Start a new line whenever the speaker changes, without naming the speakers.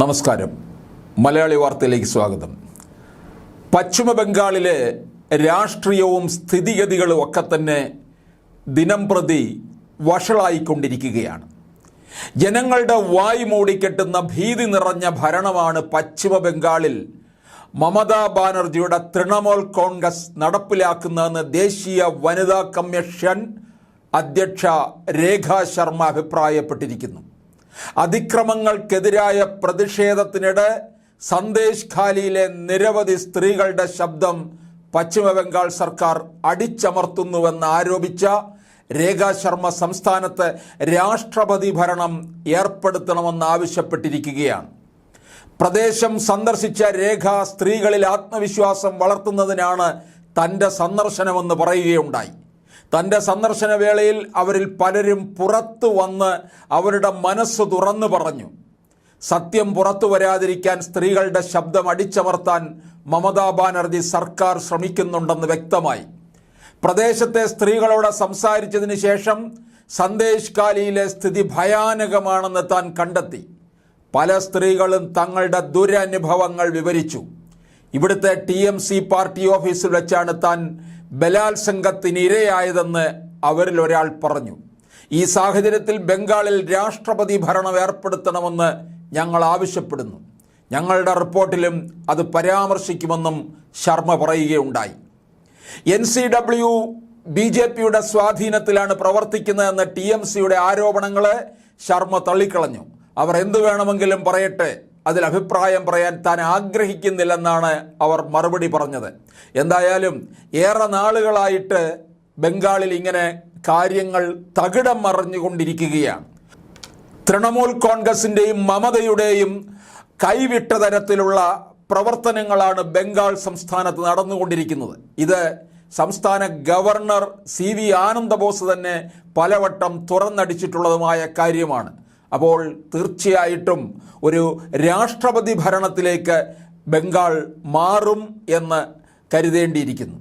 നമസ്കാരം. മലയാളി വാർത്തയിലേക്ക് സ്വാഗതം. പശ്ചിമ ബംഗാളിലെ രാഷ്ട്രീയവും സ്ഥിതിഗതികളും ഒക്കെ തന്നെ ദിനം പ്രതി വഷളായിക്കൊണ്ടിരിക്കുകയാണ്. ജനങ്ങളുടെ വായ് മൂടിക്കെട്ടുന്ന ഭീതി നിറഞ്ഞ ഭരണമാണ് പശ്ചിമ ബംഗാളിൽ മമതാ ബാനർജിയുടെ തൃണമൂൽ കോൺഗ്രസ് നടപ്പിലാക്കുന്നതെന്ന് ദേശീയ വനിതാ കമ്മീഷൻ അധ്യക്ഷ രേഖാ ശർമ്മ അഭിപ്രായപ്പെട്ടിരിക്കുന്നു. അതിക്രമങ്ങൾക്കെതിരായ പ്രതിഷേധത്തിനിടെ സന്ദേശ് ഖാലിയിലെ നിരവധി സ്ത്രീകളുടെ ശബ്ദം പശ്ചിമ ബംഗാൾ സർക്കാർ അടിച്ചമർത്തുന്നുവെന്ന് ആരോപിച്ച രേഖാ ശർമ്മ സംസ്ഥാനത്ത് രാഷ്ട്രപതി ഭരണം ഏർപ്പെടുത്തണമെന്ന് ആവശ്യപ്പെട്ടിരിക്കുകയാണ്. പ്രദേശം സന്ദർശിച്ച രേഖ സ്ത്രീകളിൽ ആത്മവിശ്വാസം വളർത്തുന്നതിനാണ് തന്റെ സന്ദർശനമെന്ന് പറയുകയുണ്ടായി. തന്റെ സന്ദർശന വേളയിൽ അവരിൽ പലരും പുറത്തു വന്ന് അവരുടെ മനസ്സ് തുറന്നു പറഞ്ഞു. സത്യം പുറത്തു വരാതിരിക്കാൻ സ്ത്രീകളുടെ ശബ്ദം അടിച്ചമർത്താൻ മമതാ ബാനർജി സർക്കാർ ശ്രമിക്കുന്നുണ്ടെന്ന് വ്യക്തമായി. പ്രദേശത്തെ സ്ത്രീകളോട് സംസാരിച്ചതിന് ശേഷം സന്ദേശ് കാലിയിലെ സ്ഥിതി ഭയാനകമാണെന്ന് താൻ കണ്ടെത്തി. പല സ്ത്രീകളും തങ്ങളുടെ ദുരനുഭവങ്ങൾ വിവരിച്ചു. ഇവിടുത്തെ ടി എം സി പാർട്ടി ഓഫീസിൽ വെച്ചാണ് താൻ ബലാത്സംഗത്തിന് ഇരയായതെന്ന് അവരിൽ ഒരാൾ പറഞ്ഞു. ഈ സാഹചര്യത്തിൽ ബംഗാളിൽ രാഷ്ട്രപതി ഭരണം ഏർപ്പെടുത്തണമെന്ന് ഞങ്ങൾ ആവശ്യപ്പെടുന്നു. ഞങ്ങളുടെ റിപ്പോർട്ടിലും അത് പരാമർശിക്കുമെന്നും ശർമ്മ പറയുകയുണ്ടായി. N C W B J പിയുടെ സ്വാധീനത്തിലാണ് പ്രവർത്തിക്കുന്നതെന്ന ടി എം സിയുടെ ആരോപണങ്ങളെ ശർമ്മ തള്ളിക്കളഞ്ഞു. അവർ എന്തു വേണമെങ്കിലും പറയട്ടെ അതിൽ അഭിപ്രായം പറയാൻ താൻ ആഗ്രഹിക്കുന്നില്ലെന്നാണ് അവർ മറുപടി പറഞ്ഞത്. എന്തായാലും ഏറെ നാളുകളായിട്ട് ബംഗാളിൽ ഇങ്ങനെ കാര്യങ്ങൾ തകിടം മറിഞ്ഞുകൊണ്ടിരിക്കുകയാണ്. തൃണമൂൽ കോൺഗ്രസിന്റെയും മമതയുടെയും കൈവിട്ട തരത്തിലുള്ള പ്രവർത്തനങ്ങളാണ് ബംഗാൾ സംസ്ഥാനത്ത് നടന്നുകൊണ്ടിരിക്കുന്നത്. ഇത് സംസ്ഥാന ഗവർണർ സി വി ആനന്ദബോസ് തന്നെ പലവട്ടം തുറന്നടിച്ചിട്ടുള്ളതുമായ കാര്യമാണ്. അപ്പോൾ തീർച്ചയായിട്ടും ഒരു രാഷ്ട്രപതി ഭരണത്തിലേക്ക് ബംഗാൾ മാറും എന്ന് കരുതേണ്ടിയിരിക്കുന്നു.